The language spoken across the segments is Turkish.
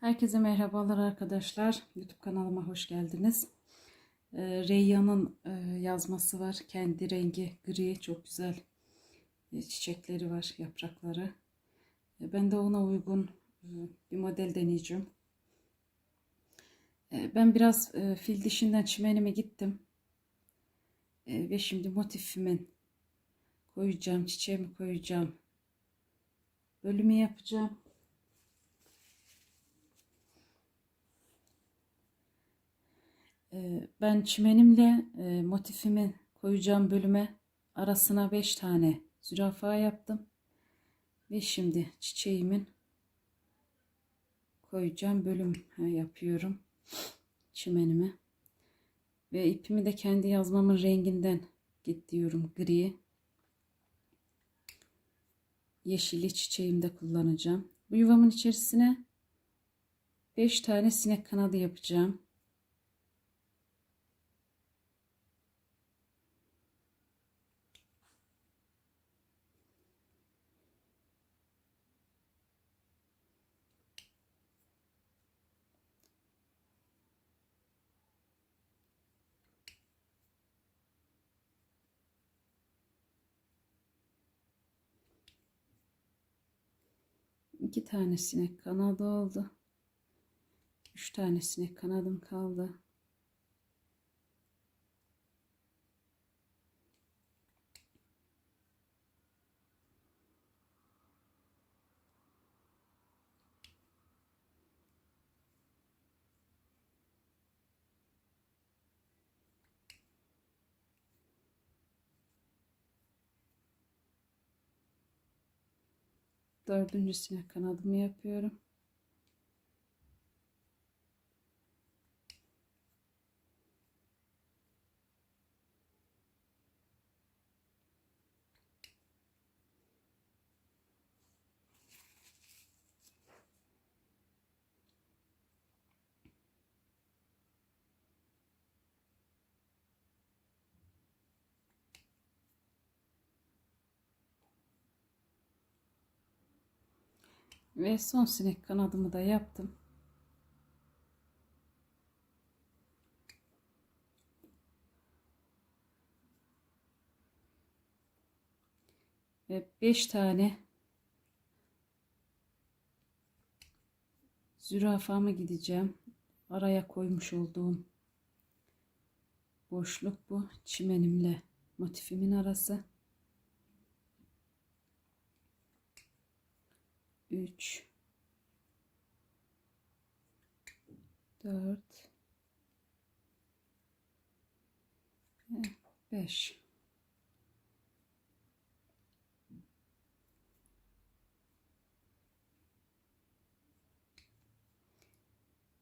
Herkese merhabalar arkadaşlar. YouTube kanalıma hoş geldiniz. Ee, Reyyan'ın e, yazması var. Kendi rengi gri. Çok güzel e, çiçekleri var. Yaprakları. E, ben de ona uygun bir model deneyeceğim. Ben biraz fil dişinden çimenime gittim. Ve şimdi motifimin koyacağım. Çiçeğimi koyacağım. Bölümü yapacağım. Ben çimenimle e, motifimi koyacağım bölüme arasına 5 tane zürafa yaptım. Ve şimdi çiçeğimin koyacağım bölüm yapıyorum çimenimi. Ve ipimi de kendi yazmamın renginden git diyorum gri. Yeşili çiçeğimde kullanacağım. Bu yuvamın içerisine 5 tane sinek kanadı yapacağım. İki tane sinek kanadı oldu. Üç tane sinek kanadım kaldı. Dördüncüsüne kanadımı yapıyorum. Ve son sinek kanadımı da yaptım. Ve 5 tane zürafama gideceğim. Araya koymuş olduğum boşluk bu. Çimenimle motifimin arası. 3 4 5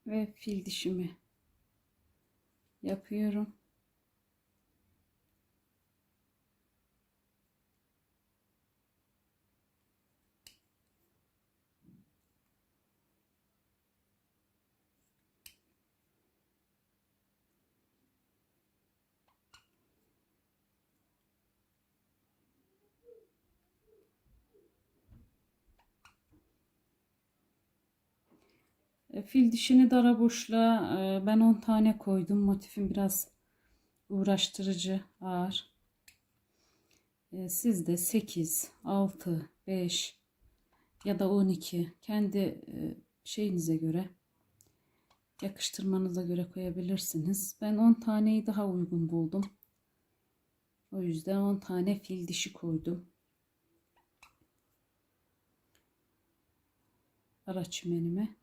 ve fil dişimi yapıyorum. Fil dişini dara boşluğa e, ben 10 tane koydum. Motifim biraz uğraştırıcı, ağır. E, Siz de 8, 6, 5 ya da 12 kendi e, şeyinize göre yakıştırmanıza göre koyabilirsiniz. Ben 10 taneyi daha uygun buldum. O yüzden 10 tane fil dişi koydum. Ara çimenime.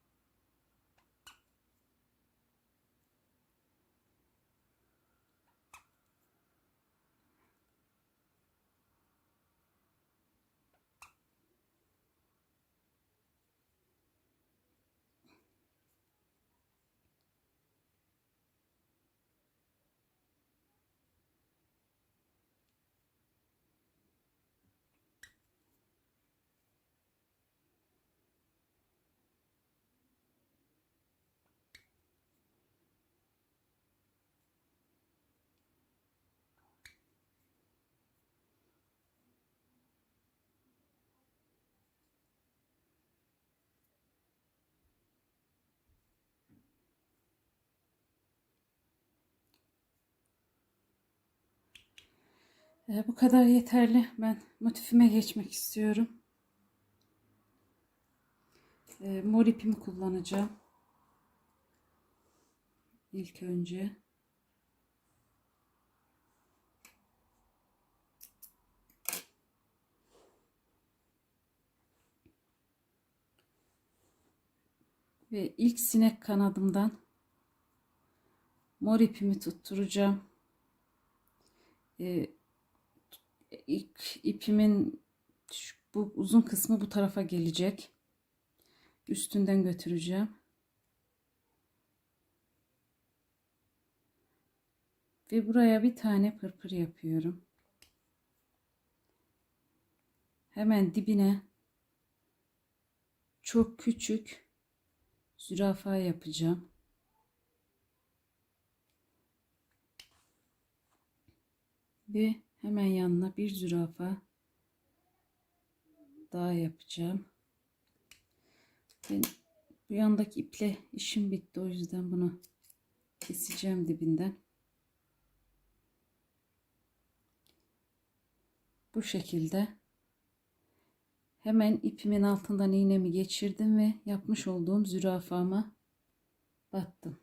Ee, bu kadar yeterli. Ben motifime geçmek istiyorum. Ee, mor ipimi kullanacağım. İlk önce. Ve ilk sinek kanadımdan mor ipimi tutturacağım. Ee, ilk ipimin bu uzun kısmı bu tarafa gelecek. Üstünden götüreceğim. Ve buraya bir tane pırpır yapıyorum. Hemen dibine çok küçük zürafa yapacağım. Ve hemen yanına bir zürafa daha yapacağım. Ben bu yandaki iple işim bitti. O yüzden bunu keseceğim dibinden. Bu şekilde hemen ipimin altından iğnemi geçirdim ve yapmış olduğum zürafama battım.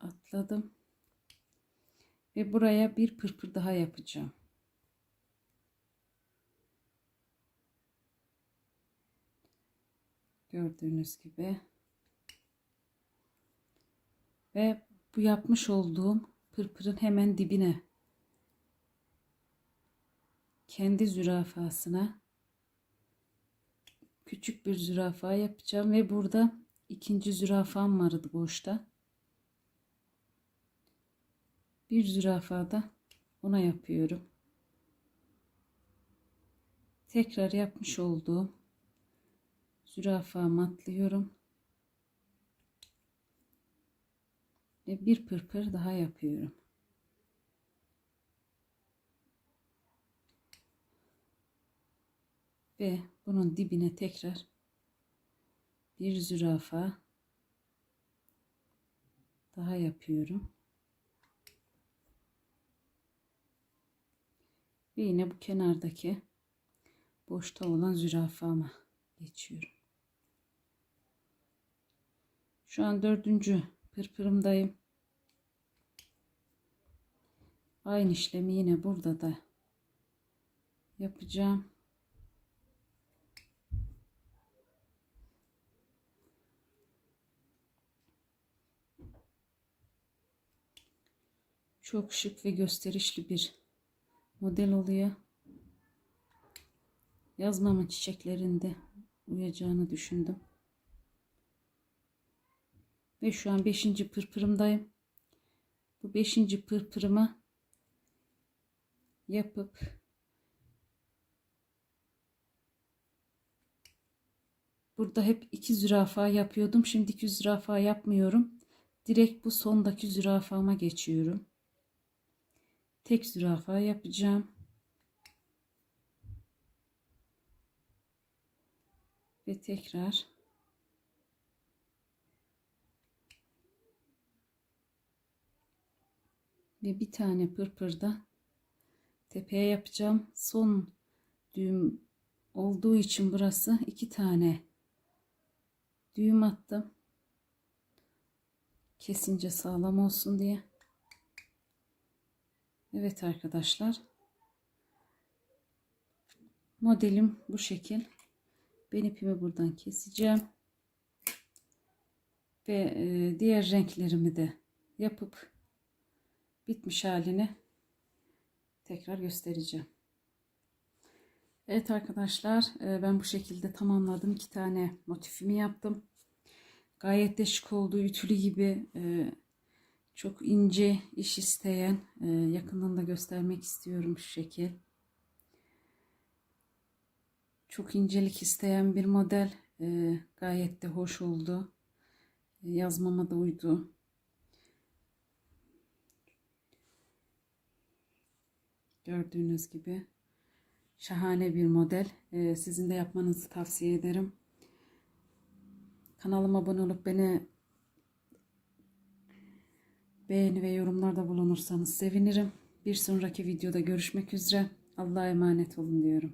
Atladım. Ve buraya bir pırpır daha yapacağım. Gördüğünüz gibi. Ve bu yapmış olduğum pırpırın hemen dibine kendi zürafasına küçük bir zürafa yapacağım ve burada ikinci zürafam vardı boşta. Bir zürafa da ona yapıyorum. Tekrar yapmış olduğum zürafamı atlıyorum. Ve bir pırpır daha yapıyorum. Ve bunun dibine tekrar bir zürafa daha yapıyorum. Ve yine bu kenardaki boşta olan zürafama geçiyorum. Şu an dördüncü pırpırımdayım. Aynı işlemi yine burada da yapacağım. Çok şık ve gösterişli bir model oluyor. Yazmamın çiçeklerinde uyacağını düşündüm. Ve şu an 5. pırpırımdayım. Bu 5. pırpırıma yapıp burada hep iki zürafa yapıyordum. Şimdi iki zürafa yapmıyorum. Direkt bu sondaki zürafama geçiyorum. Tek zürafa yapacağım. Ve tekrar ve bir tane pırpırda tepeye yapacağım. Son düğüm olduğu için burası iki tane düğüm attım. Kesince sağlam olsun diye. Evet arkadaşlar. Modelim bu şekil. Ben ipimi buradan keseceğim. Ve e, diğer renklerimi de yapıp bitmiş halini tekrar göstereceğim. Evet arkadaşlar e, ben bu şekilde tamamladım. iki tane motifimi yaptım. Gayet de şık oldu. Ütülü gibi e, çok ince iş isteyen e, yakından da göstermek istiyorum şu şekil. Çok incelik isteyen bir model. E, gayet de hoş oldu. Yazmama da uydu. Gördüğünüz gibi şahane bir model. E, sizin de yapmanızı tavsiye ederim. Kanalıma abone olup beni beğeni ve yorumlarda bulunursanız sevinirim. Bir sonraki videoda görüşmek üzere. Allah'a emanet olun diyorum.